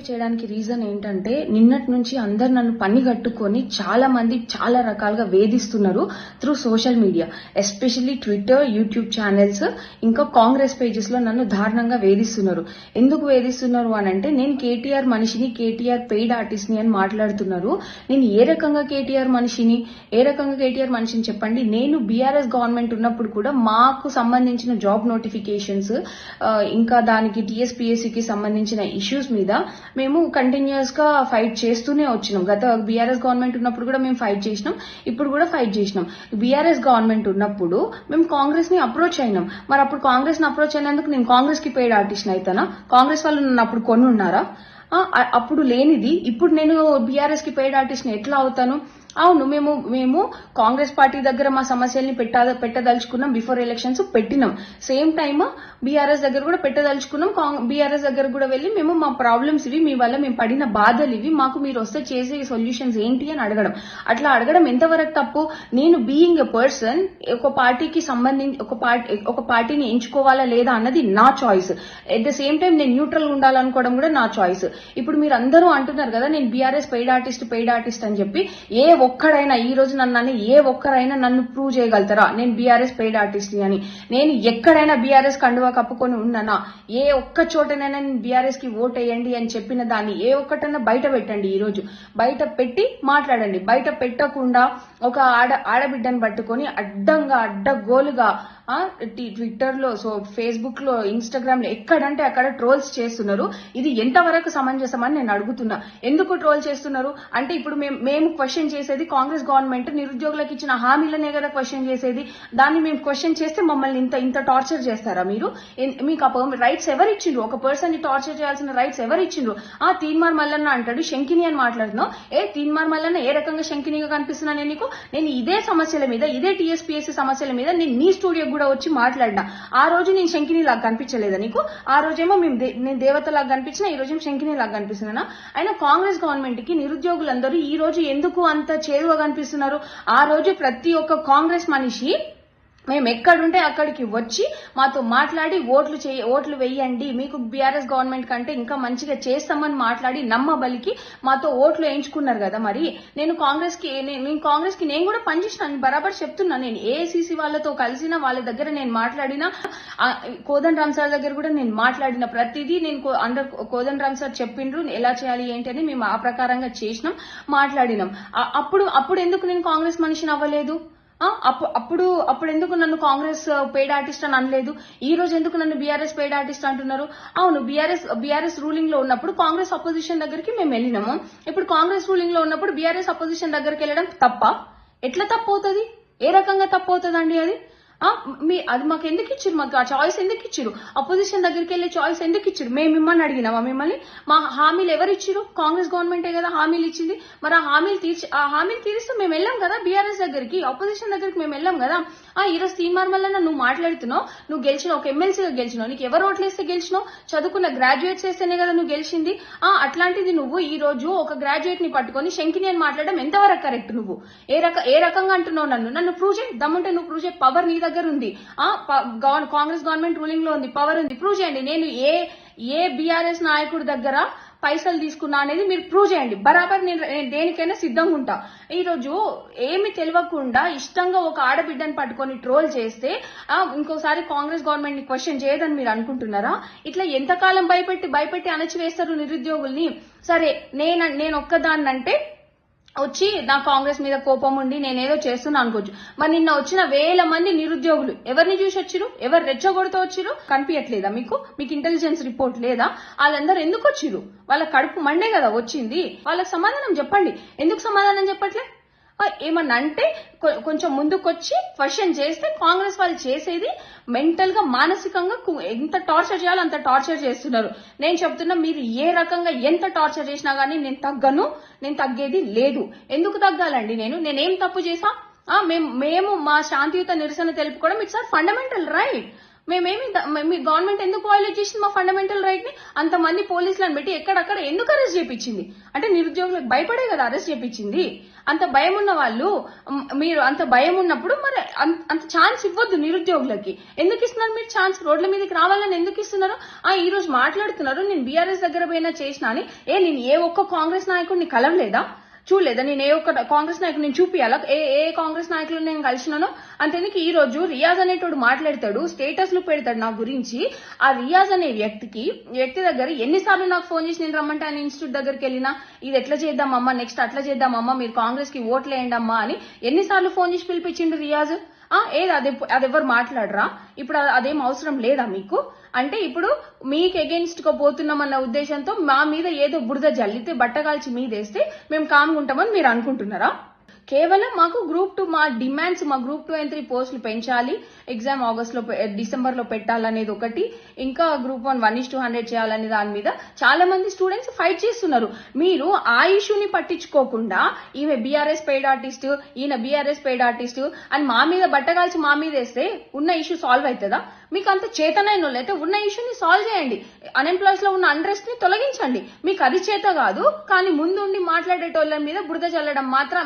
Video చేయడానికి reason ఏంటంటే నిన్నటి నుంచి అందరు నన్ను పని కట్టుకొని చాలా మంది చాలా రకాలుగా వేధిస్తున్నారు through social media especially Twitter YouTube channels ఇంకా కాంగ్రెస్ పేజెస్లో నన్ను దారుణంగా వేధిస్తున్నారు. ఎందుకు వేధిస్తున్నారు అని అంటే నేను కేటీఆర్ మనిషిని కేటీఆర్ పెయిడ్ ఆర్టిస్ట్ని అని మాట్లాడుతున్నారు. నేను ఏ రకంగా కేటీఆర్ మనిషిని ఏ రకంగా కేటీఆర్ మనిషిని చెప్పండి? నేను బీఆర్ఎస్ గవర్నమెంట్ ఉన్నప్పుడు కూడా మాకు సంబంధించిన జాబ్ నోటిఫికేషన్స్ ఇంకా దానికి టీఎస్పీఎస్సీకి సంబంధించిన ఇష్యూస్ మీద మేము కంటిన్యూస్గా ఫైట్ చేస్తూనే వచ్చినాం. గత బీఆర్ఎస్ గవర్నమెంట్ ఉన్నప్పుడు కూడా మేము ఫైట్ చేసినాం. ఇప్పుడు కూడా ఫైట్ చేసినాం. బీఆర్ఎస్ గవర్నమెంట్ ఉన్నప్పుడు మేము కాంగ్రెస్ని అప్రోచ్ అయినాం. మరి అప్పుడు కాంగ్రెస్ని అప్రోచ్ అయినందుకు నేను కాంగ్రెస్కి పెయిడ్ ఆర్టిస్ట్ అయితానా? కాంగ్రెస్ వాళ్ళు నన్ను అప్పుడు కొనున్నారా? అప్పుడు లేనిది. ఇప్పుడు నేను బీఆర్ఎస్కి పెయిడ్ ఆర్టిస్ట్ని ఎట్లా అవుతాను? అవును మేము మేము కాంగ్రెస్ పార్టీ దగ్గర మా సమస్యల్ని పెట్టా పెట్టదలుచుకున్నాం బిఫోర్ ఎలక్షన్స్ పెట్టినాం. సేమ్ టైమ్ బీఆర్ఎస్ దగ్గర కూడా పెట్టదలుచుకున్నాం బీఆర్ఎస్ దగ్గర కూడా వెళ్ళి మేము మా ప్రాబ్లమ్స్ ఇవి మీ వల్ల మేము పడిన బాధలు ఇవి మాకు మీరు వస్తే చేసే సొల్యూషన్స్ ఏంటి అని అడగడం. అట్లా అడగడం ఎంతవరకు తప్పు? నేను బీయింగ్ ఎ పర్సన్ ఒక పార్టీకి సంబంధించి ఒక పార్టీ ఒక పార్టీని ఎంచుకోవాలా లేదా అన్నది నా choice at the same time నేను న్యూట్రల్ ఉండాలనుకోవడం కూడా నా చాయిస్ ఇప్పుడు మీరు అందరూ అంటున్నారు కదా నేను BRS paid artist paid artist అని చెప్పి ఏ ఒక్కడైనా ఈ రోజు నన్ను ఏ ఒక్కరైనా నన్ను ప్రూవ్ చేయగలుగుతారా? నేను బీఆర్ఎస్ పెయిడ్ ఆర్టిస్ట్ అని. నేను ఎక్కడైనా బీఆర్ఎస్ కండువా కప్పుకొని ఉన్నానా? ఏ ఒక్క చోటనైనా నేను బీఆర్ఎస్కి ఓట్ వేయండి అని చెప్పిన దాన్ని ఏ ఒక్కటైనా బయట పెట్టండి ఈ రోజు. బయట పెట్టి మాట్లాడండి. బయట పెట్టకుండా ఒక ఆడ ఆడబిడ్డను పట్టుకొని అడ్డంగా అడ్డగోలుగా ట్విట్టర్లో సో ఫేస్బుక్లో ఇన్స్టాగ్రామ్లో ఎక్కడంటే అక్కడ ట్రోల్స్ చేస్తున్నారు. ఇది ఎంతవరకు సమంజసమని నేను అడుగుతున్నా. ఎందుకు ట్రోల్ చేస్తున్నారు? అంటే ఇప్పుడు మేము మేము క్వశ్చన్ చేసేది కాంగ్రెస్ గవర్నమెంట్ నిరుద్యోగులకు ఇచ్చిన హామీలనే కదా క్వశ్చన్ చేసేది. దాన్ని మేము క్వశ్చన్ చేస్తే మమ్మల్ని ఇంత ఇంత టార్చర్ చేస్తారా మీరు? మీకు ఆ రైట్స్ ఎవరు ఇచ్చిండ్రు ఒక పర్సన్ని టార్చర్ చేయాల్సిన రైట్స్ ఎవరు ఇచ్చిండ్రు ఆ తీన్మార్ మల్లన్న అంటాడు శంకిని అని మాట్లాడుతున్నావు. ఏ తీన్మార్ మల్లన్న ఏ రకంగా శంకినిగా కనిపిస్తున్నా నేను నీకు? నేను ఇదే సమస్యల మీద ఇదే టీఎస్పీఎస్సీ సమస్యల మీద నేను నీ స్టూడియో కూడా వచ్చి మాట్లాడినా. ఆ రోజు నేను శంకిని లాగా కనిపించలేదా నీకు? ఆ రోజేమో మేము దే- నేను దేవత లాగా ఈ రోజు శంకిని లాగా కనిపిస్తున్నానా? అయినా కాంగ్రెస్ గవర్నమెంట్కి నిరుద్యోగులందరూ ఈ రోజు ఎందుకు అంత చేరువగా కనిపిస్తున్నారు ఆ రోజు ప్రతి ఒక్క కాంగ్రెస్ మనిషి మేము ఎక్కడుంటే అక్కడికి వచ్చి మాతో మాట్లాడి ఓట్లు చే ఓట్లు వేయండి. మీకు బీఆర్ఎస్ గవర్నమెంట్ కంటే ఇంకా మంచిగా చేస్తామని మాట్లాడి నమ్మబలికి మాతో ఓట్లు వేయించుకున్నారు కదా మరి. నేను కాంగ్రెస్కి నేను కాంగ్రెస్కి నేను కూడా పనిచేసినాను బరాబర్ చెప్తున్నా. నేను ఏఐసిసి వాళ్ళతో కలిసిన వాళ్ళ దగ్గర నేను మాట్లాడిన కోదన్ రామ్ సార్ దగ్గర కూడా నేను మాట్లాడిన. ప్రతిదీ నేను కో- అండర్ కోదన్ రామ్ సార్ చెప్పిండ్రు ఎలా చేయాలి ఏంటి అని మేము ఆ ప్రకారంగా చేసినాం మాట్లాడినాం. అప్పుడు అప్పుడు ఎందుకు నేను కాంగ్రెస్ మనిషిని అవ్వలేదు? ఆ, అప్పుడు అప్పుడు ఎందుకు నన్ను కాంగ్రెస్ పెయిడ్ ఆర్టిస్ట్ అని అనలేదు? ఈ రోజు ఎందుకు నన్ను బీఆర్ఎస్ పెయిడ్ ఆర్టిస్ట్ అంటున్నారు? అవును బీఆర్ఎస్ బీఆర్ఎస్ రూలింగ్లో ఉన్నప్పుడు కాంగ్రెస్ అపోజిషన్ దగ్గరికి మేము వెళ్ళినాము. ఇప్పుడు కాంగ్రెస్ రూలింగ్లో ఉన్నప్పుడు బీఆర్ఎస్ అపోజిషన్ దగ్గరికి వెళ్ళడం తప్ప? ఎట్లా తప్పు అవుతుంది? ఏ రకంగా తప్పు అవుతుందండి అది? మీ అది మాకు ఎందుకు ఇచ్చారు? మాకు ఆ చాయిస్ ఎందుకు ఇచ్చారు? అపోజిషన్ దగ్గరికి వెళ్ళే చాయిస్ ఎందుకు ఇచ్చారు? మేము మిమ్మల్ని అడిగినామా మిమ్మల్ని? మా హామీలు ఎవరు ఇచ్చారు? కాంగ్రెస్ గవర్నమెంటే కదా హామీలు ఇచ్చింది. మరి ఆ హామీలు తీర్చి ఆ హామీలు తీరిస్తే మేము వెళ్ళాం కదా బీఆర్ఎస్ దగ్గరికి అపోజిషన్ దగ్గరికి మేము వెళ్ళాం కదా. ఆ ఈరోజు తీన్మార్ వల్ల నువ్వు మాట్లాడుతున్నావు నువ్వు గెలిచినావు ఒక ఎమ్మెల్సీగా గెలిచినావు నీకు ఎవరు ఓట్లేస్తే గెలిచినావు? చదువుకున్న గ్రాడ్యుయేట్స్ వేస్తేనే కదా నువ్వు గెలిచింది. ఆ అట్లాంటిది నువ్వు ఈ రోజు ఒక గ్రాడ్యుయేట్ని పట్టుకొని శంకిని అని మాట్లాడడం ఎంతవరకు కరెక్ట్ నువ్వు? ఏ రక ఏ రకంగా అంటున్నావు నన్ను? నన్ను ప్రూవ్ చేయి దమ్ముంటే నువ్వు ప్రూవ్ చేయి. పవర్ నీ దగ్గర ఉంది. కాంగ్రెస్ గవర్నమెంట్ రూలింగ్లో ఉంది. పవర్ ఉంది. ప్రూవ్ చేయండి. నేను ఏ ఏ బీఆర్ఎస్ నాయకుడి దగ్గర పైసలు తీసుకున్నా అనేది మీరు ప్రూవ్ చేయండి. బరాబర్ నేను దేనికైనా సిద్ధంగా ఉంటా. ఈరోజు ఏమి తెలియకుండా ఇష్టంగా ఒక ఆడబిడ్డను పట్టుకొని ట్రోల్ చేస్తే ఇంకోసారి కాంగ్రెస్ గవర్నమెంట్ని క్వశ్చన్ చేయదని మీరు అనుకుంటున్నారా? ఇట్లా ఎంతకాలం భయపెట్టి భయపెట్టి అణచివేస్తారు నిరుద్యోగుల్ని? సరే నేను నేను ఒక్కదాన్నంటే వచ్చి నా కాంగ్రెస్ మీద కోపం ఉండి నేనేదో చేస్తున్నా అనుకోవచ్చు. మరి నిన్న వచ్చిన వేల మంది నిరుద్యోగులు ఎవరిని చూసి వచ్చిరు ఎవరు రెచ్చగొడుతూ వచ్చిరు కనిపించట్లేదా మీకు? మీకు ఇంటెలిజెన్స్ రిపోర్ట్ లేదా? వాళ్ళందరూ ఎందుకు వచ్చిరు వాళ్ళ కడుపు మండే కదా వచ్చింది. వాళ్ళకి సమాధానం చెప్పండి. ఎందుకు సమాధానం చెప్పట్లే? ఏమన్నా అంటే కొ- కొంచెం ముందుకొచ్చి క్వశ్చన్ చేస్తే కాంగ్రెస్ వాళ్ళు చేసేది మెంటల్గా మానసికంగా ఎంత టార్చర్ చేయాలో అంత టార్చర్ చేస్తున్నారు. నేను చెప్తున్నా మీరు ఏ రకంగా ఎంత టార్చర్ చేసినా గానీ నేను తగ్గను నేను తగ్గేది లేదు. ఎందుకు తగ్గాలండి నేను? నేనేం తప్పు చేసా మేము మేము మా శాంతియుత నిరసన తెలుపుకోవడం ఇట్స్ ఆర్ ఫండమెంటల్ రైట్. మేమేమి మీ గవర్నమెంట్ ఎందుకు వైలేట్ చేసింది మా ఫండమెంటల్ రైట్ని? అంతమంది పోలీసులను పెట్టి ఎక్కడక్కడ ఎందుకు అరెస్ట్ చేపించింది? అంటే నిరుద్యోగులకు భయపడే కదా అరెస్ట్ చేపించింది. అంత భయం ఉన్న వాళ్ళు మీరు అంత భయం ఉన్నప్పుడు మరి అంత- అంత ఛాన్స్ ఇవ్వద్దు నిరుద్యోగులకి. ఎందుకు ఇస్తున్నారు మీరు ఛాన్స్ రోడ్ల మీదకి రావాలని ఎందుకు ఇస్తున్నారు? ఆ ఈ రోజు మాట్లాడుతున్నారు నేను బీఆర్ఎస్ దగ్గర పోయినా చేసినా అని. ఏ నేను ఏ ఒక్క కాంగ్రెస్ నాయకుడిని కలవలేదా? చూడలేదా? నేను ఏ ఒక్క కాంగ్రెస్ నాయకుడు నేను చూపియాలా? ఏ ఏ కాంగ్రెస్ నాయకులు నేను కలిసినానో? అంతేందుకు ఈ రోజు రియాజ్ అనేటోడు మాట్లాడతాడు స్టేటస్లు పెడతాడు నా గురించి. ఆ రియాజ్ అనే వ్యక్తికి వ్యక్తి దగ్గర ఎన్నిసార్లు నాకు ఫోన్ చేసి నేను రమ్మంటే ఆయన ఇన్స్టిట్యూట్ దగ్గరికి వెళ్ళినా ఇది ఎట్లా చేద్దామమ్మా? నెక్స్ట్ అట్లా చేద్దామమ్మా? మీరు కాంగ్రెస్కి ఓట్లేయండి అమ్మా అని ఎన్నిసార్లు ఫోన్ చేసి పిలిపించిండు రియాజ్. ఏది? అది అది ఎవరు మాట్లాడరా? ఇప్పుడు అదేం అవసరం లేదా మీకు? అంటే ఇప్పుడు మీకు అగేన్స్ట్గా పోతున్నామన్న ఉద్దేశంతో మా మీద ఏదో బురద జల్లితే బట్టగాల్చి మీదేస్తే మేము కామ్గా మీరు అనుకుంటున్నారా? కేవలం మాకు గ్రూప్ టూ మా డిమాండ్స్ మా గ్రూప్ టూ అండ్ త్రీ పోస్టులు పెంచాలి. ఎగ్జామ్ ఆగస్ట్లో eh, పె- డిసెంబర్లో పెట్టాలనేది ఒకటి. ఇంకా group one one is to hundred చేయాలనే దాని మీద చాలా మంది స్టూడెంట్స్ ఫైట్ చేస్తున్నారు. మీరు ఆ ఇష్యూని పట్టించుకోకుండా ఈమె బీఆర్ఎస్ పెయిడ్ ఆర్టిస్ట్ ఈయన బీఆర్ఎస్ పెయిడ్ ఆర్టిస్ట్ అని మా మీద బట్టగాల్చి మా మీద వేస్తే ఉన్న ఇష్యూ సాల్వ్ అవుతుందా? మీకు అంత చేతనైన వాళ్ళు అయితే ఉన్న ఇష్యూని సాల్వ్ చేయండి. అన్ఎంప్లాయ్స్లో ఉన్న అండ్రెస్ట్ని తొలగించండి. మీకు అది చేత కాదు కానీ ముందుండి మాట్లాడేటోళ్ళ మీద బురద చల్లడం మాత్రం